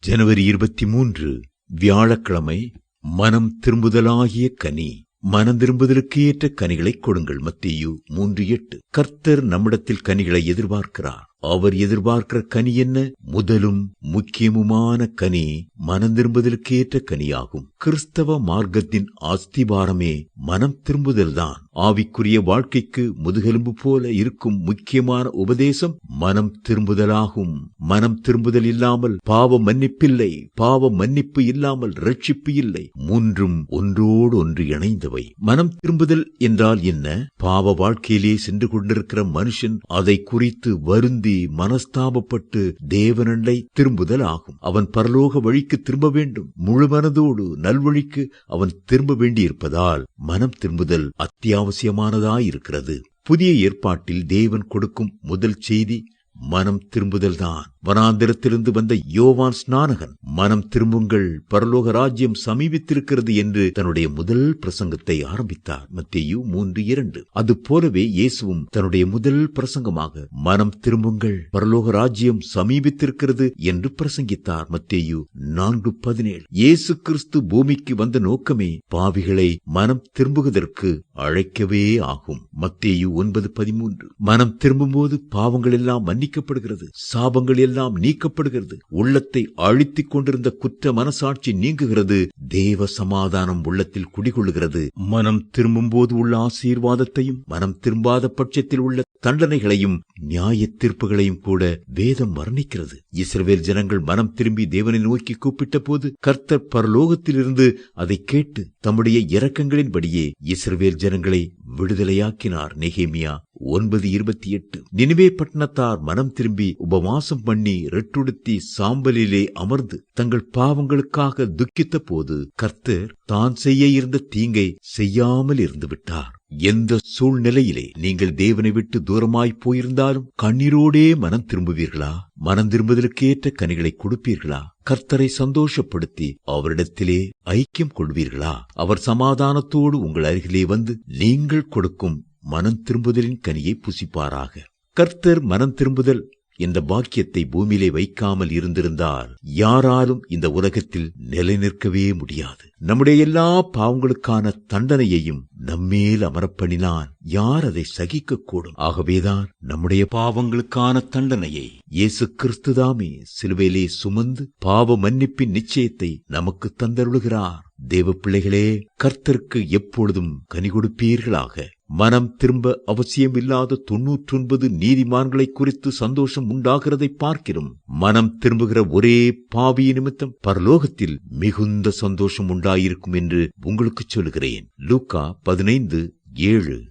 ஜனவரி இருபத்தி மூன்று வியாழக்கிழமை மனம் திரும்புதலாகிய கனி. மனம் திரும்புதலுக்கு ஏற்ற கனிகளை கொடுங்கள் மத்தியு மூன்று எட்டு. கர்த்தர் நம்மிடத்தில் கனிகளை எதிர்பார்க்கிறார். அவர் எதிர்பார்க்கிற கனி என்ன? முதலும் முக்கியமுமான கனி மனம் திரும்புதலுக்கேற்ற கனியாகும். கிறிஸ்தவ மார்க்கத்தின் அஸ்திபாரமே மனம் திரும்புதல்தான். ஆவிக்குரிய வாழ்க்கைக்கு முதுகெலும்பு போல இருக்கும் முக்கியமான உபதேசம் மனம் திரும்புதலாகும். மனம் திரும்புதல் இல்லாமல் பாவ மன்னிப்பில்லை. பாவ மன்னிப்பு இல்லாமல் ரட்சிப்பு இல்லை. மூன்றும் ஒன்றோடு ஒன்று இணைந்தவை. மனம் திரும்புதல் என்றால் என்ன? பாவ வாழ்க்கையிலே சென்று கொண்டிருக்கிற மனுஷன் அதை குறித்து வருந்தி மனஸ்தாபப்பட்டு தேவனண்டை திரும்புதல் ஆகும் அவன் பரலோக வழிக்கு திரும்ப வேண்டும். முழு மனதோடு நல்வழிக்கு அவன் திரும்ப வேண்டியிருப்பதால் மனம் திரும்புதல் அத்தியாவசியமானதாயிருக்கிறது. புதிய ஏற்பாட்டில் தேவன் கொடுக்கும் முதல் செய்தி மனம் திரும்புதல்தான். வனாந்திரத்திலிருந்து வந்த யோவான் ஸ்நானகன் மனம் திரும்புங்கள் பரலோக ராஜ்யம் சமீபித்திருக்கிறது என்று தன்னுடைய முதல் பிரசங்கத்தை ஆரம்பித்தார். மத்தேயு மூன்று இரண்டு. அது போலவே இயேசுவும் தன்னுடைய முதல் பிரசங்கமாக மனம் திரும்புங்கள் பரலோக ராஜ்யம் சமீபித்திருக்கிறது என்று பிரசங்கித்தார். மத்தேயு நான்கு பதினேழு. இயேசு கிறிஸ்து பூமிக்கு வந்த நோக்கமே பாவிகளை மனம் திரும்புவதற்கு அழைக்கவே ஆகும். மத்தேயு ஒன்பது பதிமூன்று. மனம் திரும்பும்போது பாவங்கள் எல்லாம் மன்னிக்கப்படுகிறது. சாபங்கள் எல்லாம் நீக்கப்படுகிறது. உள்ளத்தை அழித்திக் கொண்டிருந்த குற்ற மனசாட்சி நீங்குகிறது. தேவ சமாதானம் உள்ளத்தில் குடிகொள்ளுகிறது. மனம் திரும்பும்போது உள்ள ஆசீர்வாதத்தையும் மனம் திரும்பாத பட்சத்தில் உள்ள தண்டனைகளையும் நியாய தீர்ப்புகளையும் கூட வேதம் வர்ணிக்கிறது. இஸ்ரவேல் ஜனங்கள் மனம் திரும்பி தேவனை நோக்கி கூப்பிட்ட போது கர்த்தர் பரலோகத்திலிருந்து அதை கேட்டு தம்முடைய இரக்கங்களின்படியே இஸ்ரவேல் ஜனங்களை விடுதலையாக்கினார். நெகேமியா ஒன்பது இருபத்தி எட்டு. நினைவே பட்டணத்தார் மனம் திரும்பி உபவாசம் பண்ணி ரெட்டுடுத்தி சாம்பலிலே அமர்ந்து தங்கள் பாவங்களுக்காக துக்கித்த போது கர்த்தர் தான் செய்ய இருந்த தீங்கை செய்யாமல் இருந்து விட்டார் எந்த சூழ்நிலையிலே நீங்கள் தேவனை விட்டு தூரமாய் போயிருந்தாலும் கண்ணீரோடே மனம் திரும்புவீர்களா? மனம் திரும்புதலுக்கேற்ற கனிகளை கொடுப்பீர்களா? கர்த்தரை சந்தோஷப்படுத்தி அவரிடத்திலே ஐக்கியம் கொள்வீர்களா? அவர் சமாதானத்தோடு உங்கள் அருகிலே வந்து நீங்கள் கொடுக்கும் மனம் திரும்புதலின் கனியை புசிப்பாராக. கர்த்தர் மனம் திரும்புதல் என்ற பாக்கியத்தை பூமியிலே வைக்காமல் இருந்திருந்தால் யாராலும் இந்த உலகத்தில் நிலைநிற்கவே முடியாது. நம்முடைய எல்லா பாவங்களுக்கான தண்டனையையும் நம்மேல் அமரப்பணினான் யார் அதை சகிக்க கூடும் ஆகவேதான் நம்முடைய பாவங்களுக்கான தண்டனையை இயேசு கிறிஸ்துதாமே சிலுவையிலே சுமந்து பாவ மன்னிப்பின் நிச்சயத்தை நமக்கு தந்தருளுகிறார். தேவ பிள்ளைகளே கர்த்தருக்கு எப்பொழுதும் கனி கொடுப்பீர்களாக. மனம் திரும்ப அவசியமில்லாத தொன்னூற்றொன்பது நீதிமான்களை குறித்து சந்தோஷம் உண்டாகிறதை பார்க்கிறோம் மனம் திரும்புகிற ஒரே பாவி நிமித்தம் பரலோகத்தில் மிகுந்த சந்தோஷம் உண்டாயிருக்கும் என்று உங்களுக்கு சொல்லுகிறேன். லூக்கா பதினைந்து ஏழு.